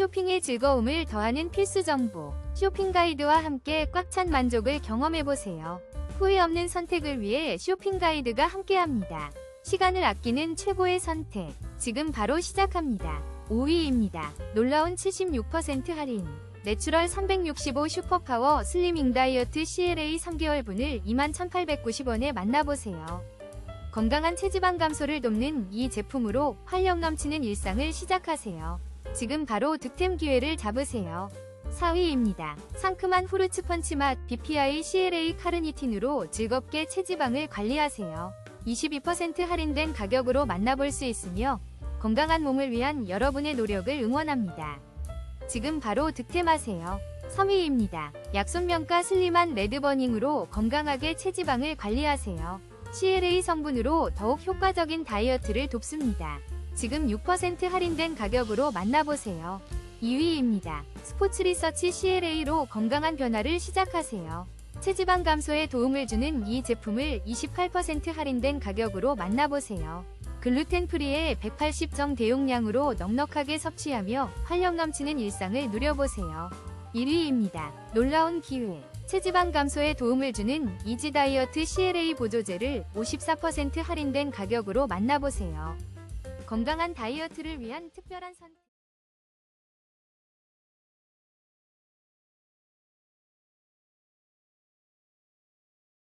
쇼핑의 즐거움을 더하는 필수 정보. 쇼핑 가이드와 함께 꽉 찬 만족을 경험해보세요. 후회 없는 선택을 위해 쇼핑 가이드가 함께합니다. 시간을 아끼는 최고의 선택. 지금 바로 시작합니다. 5위입니다. 놀라운 76% 할인. 내추럴 365 슈퍼파워 슬리밍 다이어트 CLA 3개월분을 21,890원에 만나보세요. 건강한 체지방 감소를 돕는 이 제품으로 활력 넘치는 일상을 시작하세요. 지금 바로 득템 기회를 잡으세요. 4위입니다. 상큼한 후르츠 펀치 맛 BPI CLA 카르니틴으로 즐겁게 체지방을 관리하세요. 22% 할인된 가격으로 만나볼 수 있으며 건강한 몸을 위한 여러분의 노력을 응원합니다. 지금 바로 득템하세요. 3위입니다. 약손면가 슬림한 레드버닝으로 건강하게 체지방을 관리하세요. CLA 성분으로 더욱 효과적인 다이어트를 돕습니다. 지금 6% 할인된 가격으로 만나보세요. 2위입니다. 스포츠 리서치 CLA로 건강한 변화를 시작하세요. 체지방 감소에 도움을 주는 이 제품을 28% 할인된 가격으로 만나보세요. 글루텐 프리의 180정 대용량으로 넉넉하게 섭취하며 활력 넘치는 일상을 누려보세요. 1위입니다. 놀라운 기회. 체지방 감소에 도움을 주는 이지 다이어트 CLA 보조제를 54% 할인된 가격으로 만나보세요. 건강한 다이어트를 위한 특별한 선택.